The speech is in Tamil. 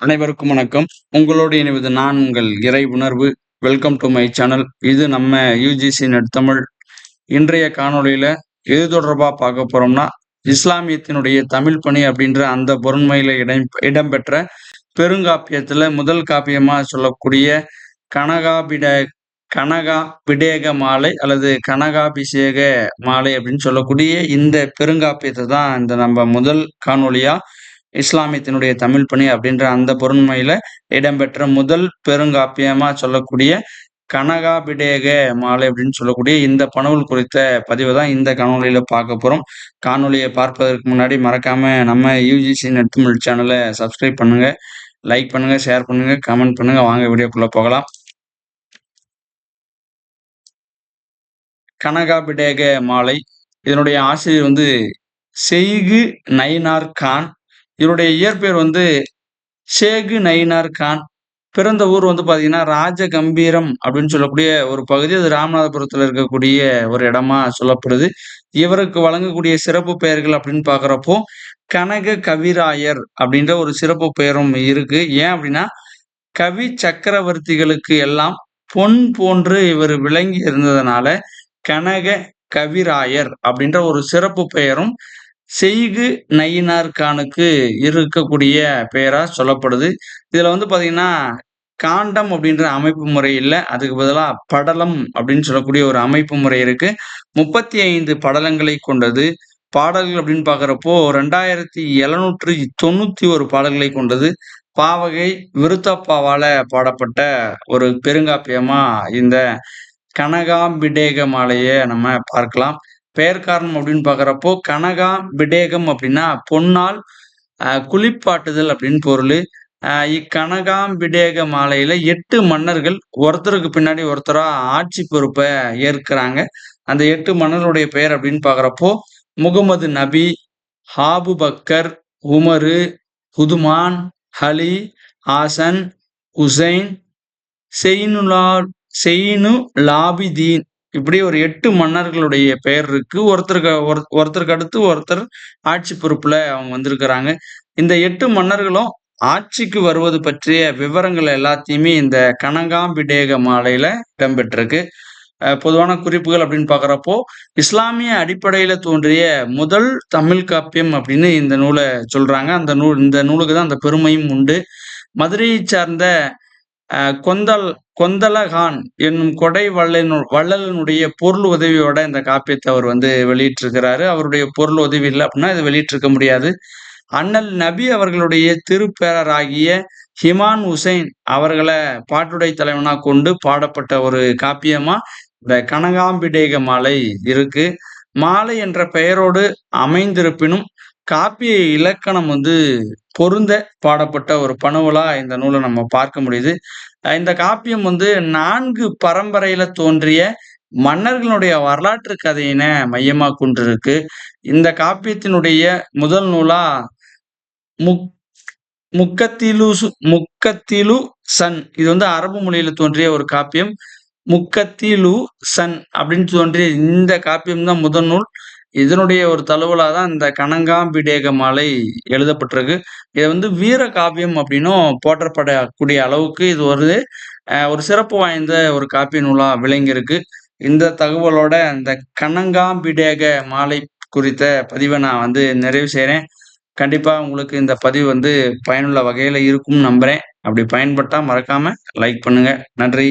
அனைவருக்கும் வணக்கம். உங்களோடு இணைவது நான் உங்கள் இறை உணர்வு. வெல்கம் டு மை சேனல் இது நம்ம யூஜிசி நெட் தமிழ் இன்றைய காணொளியில எது தொடர்பா பார்க்க போறோம்னா இஸ்லாமியத்தினுடைய தமிழ் பணி அப்படின்ற அந்த பொருண்மையில இடம் இடம்பெற்ற பெருங்காப்பியத்துல முதல் காப்பியமா சொல்லக்கூடிய கனகாபிட கனகா பிடேக மாலை அல்லது கனகாபிஷேக மாலை அப்படின்னு சொல்லக்கூடிய இந்த பெருங்காப்பியத்தை தான் இந்த நம்ம முதல் காணொலியா இஸ்லாமியத்தினுடைய தமிழ் பணி அப்படின்ற அந்த பொருண்மையில இடம்பெற்ற முதல் பெருங்காப்பியமா சொல்லக்கூடிய கனகாபிடேக மாலை அப்படின்னு சொல்லக்கூடிய இந்த பணவுல் குறித்த பதிவை தான் இந்த காணொலியில பார்க்க போறோம். காணொலியை பார்ப்பதற்கு முன்னாடி மறக்காம நம்ம யூஜிசி நெட்தமிழ் சேனலை சப்ஸ்கிரைப் பண்ணுங்க லைக் பண்ணுங்க ஷேர் பண்ணுங்க கமெண்ட் பண்ணுங்க. வாங்க வீடியோக்குள்ள போகலாம். கனகாபிடேக மாலை. இதனுடைய ஆசிரியர் வந்து செய்கு நைனார் கான். இவருடைய இயற்பெயர் வந்து ஷேகு நயினார் கான். பிறந்த ஊர் வந்து பார்த்தீங்கன்னா ராஜ கம்பீரம் அப்படின்னு சொல்லக்கூடிய ஒரு பகுதி. அது ராமநாதபுரத்தில் இருக்கக்கூடிய ஒரு இடமா சொல்லப்படுது. இவருக்கு வழங்கக்கூடிய சிறப்பு பெயர்கள் அப்படின்னு பார்க்குறப்போ கனக கவிராயர் அப்படின்ற ஒரு சிறப்பு பெயரும் இருக்கு. ஏன் அப்படின்னா கவி சக்கரவர்த்திகளுக்கு எல்லாம் பொன் போன்று இவர் விளங்கி இருந்ததுனால கனக கவிராயர் அப்படின்ற ஒரு சிறப்பு பெயரும் செய்கு நயினார் கானுக்கு இருக்கக்கூடிய பெயரா சொல்லப்படுது. இதுல வந்து பாத்தீங்கன்னா காண்டம் அப்படின்ற அமைப்பு முறை இல்லை. அதுக்கு பதிலாக படலம் அப்படின்னு சொல்லக்கூடிய ஒரு அமைப்பு முறை இருக்கு. முப்பத்தி ஐந்து படலங்களை கொண்டது. பாடல்கள் அப்படின்னு பாக்குறப்போ ரெண்டாயிரத்தி எழுநூற்றி தொண்ணூத்தி ஒரு பாடல்களை கொண்டது. பாவகை விருத்தப்பாவால பாடப்பட்ட ஒரு பெருங்காப்பியமா இந்த கனகாம்பிடேக மாலையை நம்ம பார்க்கலாம். பெயர் காரணம் அப்படின்னு பாக்குறப்போ கனகா விடேகம் அப்படின்னா பொன்னால் குளிப்பாட்டுதல் அப்படின்னு பொருள். இக்கனகாம்பிடேக மாலையில எட்டு மன்னர்கள் ஒருத்தருக்கு பின்னாடி ஒருத்தரா ஆட்சி பொறுப்பை ஏற்கிறாங்க. அந்த எட்டு மன்னருடைய பெயர் அப்படின்னு பாக்குறப்போ முகமது நபி ஹாபு பக்கர் உமரு ஹுதுமான் ஹலி ஹாசன் உசைன் செயினுலா செயினு லாபிதீன் இப்படி ஒரு எட்டு மன்னர்களுடைய பெயர் இருக்கு. ஒருத்தருக்கு ஒருத்தருக்கு அடுத்து ஒருத்தர் ஆட்சி பொறுப்புல அவங்க வந்திருக்கிறாங்க. இந்த எட்டு மன்னர்களும் ஆட்சிக்கு வருவது பற்றிய விவரங்கள் எல்லாத்தையுமே இந்த கனகாம்பிடேக மாலையில இடம்பெற்றிருக்கு. பொதுவான குறிப்புகள் அப்படின்னு பாக்குறப்போ இஸ்லாமிய அடிப்படையில தோன்றிய முதல் தமிழ் காப்பியம் அப்படின்னு இந்த நூலை சொல்றாங்க. அந்த நூல் இந்த நூலுக்கு தான் அந்த பெருமையும் உண்டு. மதுரையை சார்ந்த கொந்தல் கொந்தலகான் என்னும் கொடை வள்ளனு வள்ளலனுடைய பொருள் உதவியோட இந்த காப்பியத்தை அவர் வந்து வெளியிட்டிருக்கிறாரு. அவருடைய பொருள் உதவி இல்லை அப்படின்னா இது வெளியிட்டிருக்க முடியாது. அண்ணல் நபி அவர்களுடைய திருப்பேரராகிய ஹிமான் உசைன் அவர்களை பாட்டுடை தலைவனாக கொண்டு பாடப்பட்ட ஒரு காப்பியமா? இந்த கனகாம்பிடேக மாலை இருக்கு. மாலை என்ற பெயரோடு அமைந்திருப்பினும் காப்பிய இலக்கணம் வந்து பொருந்த பாடப்பட்ட ஒரு பணுவலா இந்த நூலை நம்ம பார்க்க முடியுது. இந்த காப்பியம் வந்து நான்கு பரம்பரையில தோன்றிய மன்னர்களுடைய வரலாற்று கதையின மையமா கொண்டிருக்கு. இந்த காப்பியத்தினுடைய முதல் நூலா முக் முக்கத்திலு முக்கத்திலு சன். இது வந்து அரபு மொழியில தோன்றிய ஒரு காப்பியம். முக்கத்திலு சன் அப்படின்னு தோன்றிய இந்த காப்பியம் தான் முதல் நூல். இதனுடைய ஒரு தழுவலாக தான் இந்த கனங்காம்பிடேக மாலை எழுதப்பட்டிருக்கு. இதை வந்து வீர காவியம் அப்படின்னும் போற்றப்படக்கூடிய அளவுக்கு இது ஒரு ஒரு சிறப்பு வாய்ந்த ஒரு காப்பிய நூலாக விளங்கியிருக்கு. இந்த தகவலோட அந்த கனங்காம்பிடேக மாலை குறித்த பதிவை நான் வந்து நிறைவு செய்கிறேன் கண்டிப்பாக உங்களுக்கு இந்த பதிவு வந்து பயனுள்ள வகையில் இருக்கும்னு நம்புகிறேன் அப்படி பயன்பட்டால் மறக்காமல் லைக் பண்ணுங்கள் நன்றி.